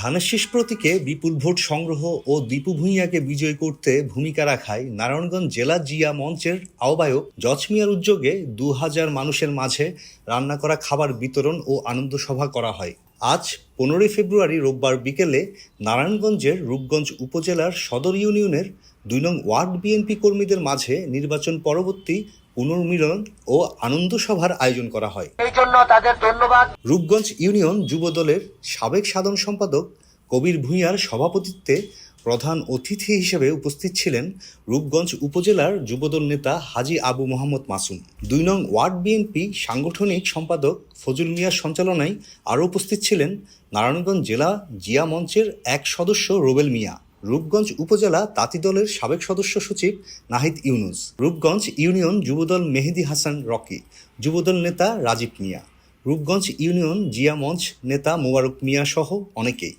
ধানের শেষ প্রতীকে বিপুল ভোট সংগ্রহ ও দীপু ভূঁইয়াকে বিজয় করতে ভূমিকা রাখায় নারায়ণগঞ্জ জেলা জিয়া মঞ্চের আহ্বায়ক জজমিয়ার উদ্যোগে দু হাজার মানুষের মাঝে রান্না করা খাবার বিতরণ ও আনন্দ সভা করা হয়। আজ পনেরোই ফেব্রুয়ারি রোববার বিকেলে নারায়ণগঞ্জের রূপগঞ্জ উপজেলার সদর ইউনিয়নের দুই নং ওয়ার্ড বিএনপি কর্মীদের মাঝে নির্বাচন পরবর্তী পুনর্মিলন ও আনন্দ সভার আয়োজন করা হয়। এই জন্য তাদের ধন্যবাদ। রূপগঞ্জ ইউনিয়ন যুবদলের সাবেক সাধারণ সম্পাদক কবির ভূঁইয়ার সভাপতিত্বে প্রধান অতিথি হিসেবে উপস্থিত ছিলেন রূপগঞ্জ উপজেলার যুবদল নেতা হাজি আবু মোহাম্মদ মাসুম। দুই নং ওয়ার্ড বিএনপি সাংগঠনিক সম্পাদক ফজল মিয়ার সঞ্চালনায় আরও উপস্থিত ছিলেন নারায়ণগঞ্জ জেলা জিয়া মঞ্চের এক সদস্য রোবেল মিয়া। রূপগঞ্জ উপজেলা তাঁতি দলের সাবেক সদস্য সচিব নাহিদ ইউনুস, রূপগঞ্জ ইউনিয়ন যুবদল মেহেদি হাসান রকি, যুবদল নেতা রাজীব মিয়া, রূপগঞ্জ ইউনিয়ন জিয়া মঞ্চ নেতা মোবারক মিয়া সহ অনেকেই।